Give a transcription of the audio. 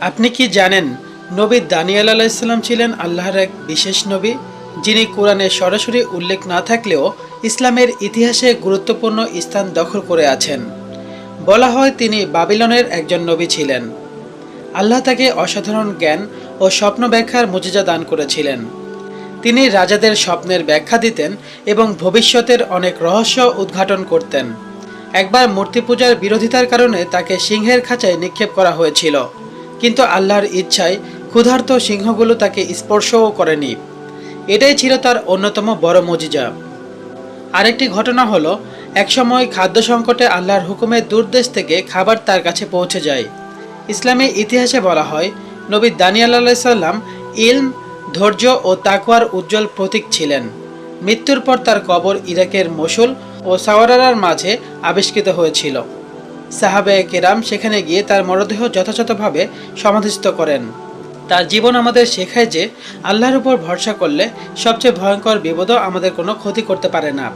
আপনি কি জানেন নবী দানিয়াল আলাইসাল্লাম ছিলেন আল্লাহর এক বিশেষ নবী, যিনি কোরআনে সরাসরি উল্লেখ না থাকলেও ইসলামের ইতিহাসে গুরুত্বপূর্ণ স্থান দখল করে আছেন। বলা হয় তিনি বাবিলনের একজন নবী ছিলেন। আল্লাহ তাকে অসাধারণ জ্ঞান ও স্বপ্ন ব্যাখ্যার মুজিজা দান করেছিলেন। তিনি রাজাদের স্বপ্নের ব্যাখ্যা দিতেন এবং ভবিষ্যতের অনেক রহস্য উদ্ঘাটন করতেন। একবার মূর্তি পূজার বিরোধিতার কারণে তাকে সিংহের খাঁচায় নিক্ষেপ করা হয়েছিল। কিন্তু আল্লাহর ইচ্ছায় ক্ষুধার্ত সিংহগুলো তাকে স্পর্শও করেনি। এটাই ছিল তার অন্যতম বড় মজিজা। আরেকটি ঘটনা হলো, একসময় খাদ্য সংকটে আল্লাহর হুকুমে দূরদেশ থেকে খাবার তার কাছে পৌঁছে যায়। ইসলামী ইতিহাসে বলা হয়, নবী দানিয়াল আলাইসাল্লাম ইলম, ধৈর্য ও তাকওয়ার উজ্জ্বল প্রতীক ছিলেন। মৃত্যুর পর তার কবর ইরাকের মসুল ও সাওয়ারার মাঝে আবিষ্কৃত হয়েছিল। সাহাবে কেরাম সেখানে গিয়ে তার মরদেহ যথাযথভাবে সমাধিস্থ করেন। তার জীবন আমাদের শেখায় যে, আল্লাহর উপর ভরসা করলে সবচেয়ে ভয়ঙ্কর বিপদও আমাদের কোনো ক্ষতি করতে পারে না।